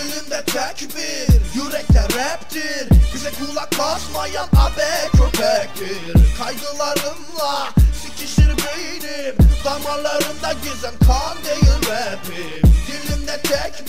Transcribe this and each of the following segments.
Dilimde tek bir yürekte raptir. Bize kulak basmayan abe köpektir. Kaygılarımla sikişir beynim. Damarlarımda gezen kan değil rapim. Dilimde tek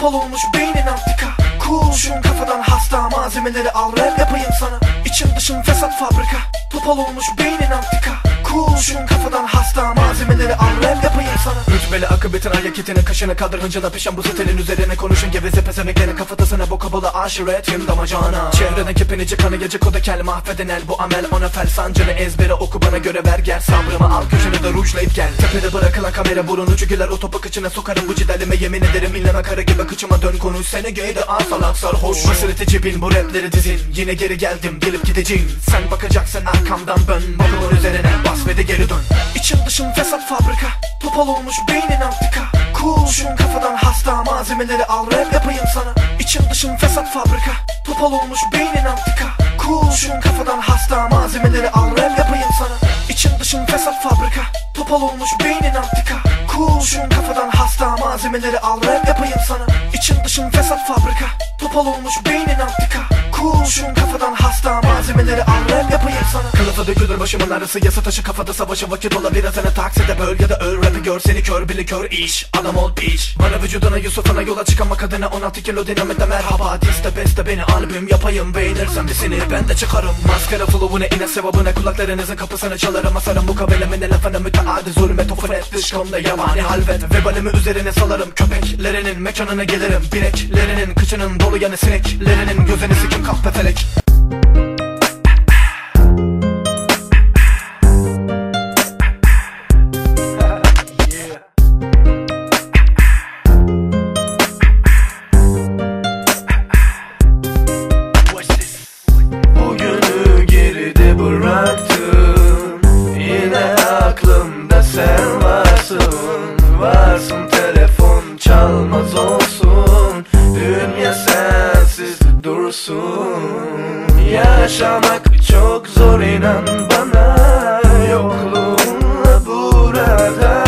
Topal olmuş beynin antika. Cool kafadan hasta malzemeleri al rap yapayım sana. İçin dışın fesat fabrika. Topal olmuş beynin antika. Cool kafadan hasta malzemeleri al rap sana Rütbeli akıbetin ayak etini kaşını kaldır hıncına pişen bu sitelin üzerine konuşun geveze pezemeklerin kafatasına boka bola aşiretim damacana. Çevreden kepenici kanı gece koda kel mahveden el bu amel ona fel. Sancını ezbere oku bana göre ver gel. Sabrımı al köşeni de rujlayıp gel. Tepede bırakılan kamera burun ucu güler. O topu kıçına sokarım bu cidelime. Yemin ederim inleme kara gibi kıçıma dön konuş. Seni geyde al salak sarhoş Basireti cebin bu rapleri dizin yine geri geldim gelip gideceğim. Sen bakacaksın arkamdan bön. Bakımın üzerine bas ve de geri dön İçim dışım fesat fabrika. Topal olmuş beynin antika. Cool şun kafadan hasta malzemeleri al rap yapayım sana. İçim dışım fesat fabrika. Topal olmuş beynin antika. Cool şun kafadan hasta malzemeleri al rap yapayım sana. İçim dışım fesat fabrika. Topal olmuş beynin antika. Cool şun kafadan hasta malzemeleri al rap yapayım sana. İçim dışım fesat fabrika. Topal olmuş beynin antika Cool şun kafadan hasta malzemeleri al rap yapayım sana. Kılıfa dökülür başımın arası yasa taşı kafada savaşa vakit ola birazını takside böl ya da öl. Rap'i gör seni kör bili kör iş Adam ol piç. Bana vücuduna Yusuf'una yola çıkan kadına 16 kilo dinamite merhaba Diste beste beni. Albüm yapayım beğenirsen bisini ben de çıkarım. Maskara flow'una ine sevabına kulaklarınızın kapısını çalarım. Asarım bu kabelemin lafını müteadi zulme tofret dışkımda yabani halvet. Vebalimi üzerine salarım köpeklerinin mekanına gelirim. Bileklerinin kıçının dolu yanı sineklerinin gözünü sikim kahpe felek Bugünü geride bıraktım Yine aklımda sen varsın Varsın Yaşamak çok zor inan bana. Yokluğunla burada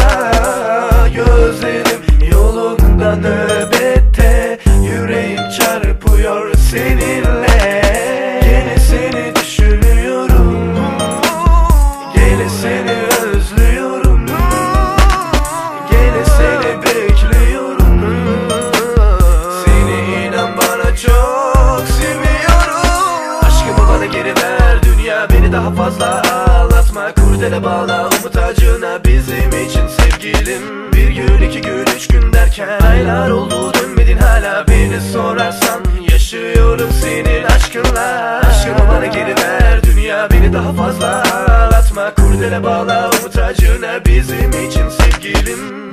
Gözlerim yolunda nöbette Yüreğim çarpıyor seninle Kurdele bağla umut acına Bizim için sevgilim. Bir gün iki gün üç gün derken Aylar oldu dönmedin hala Beni sorarsan. Yaşıyorum senin aşkınla. Aşkımı bana geri ver Dünya beni daha fazla. Ağlatma Kurdele bağla umut acına Bizim için sevgilim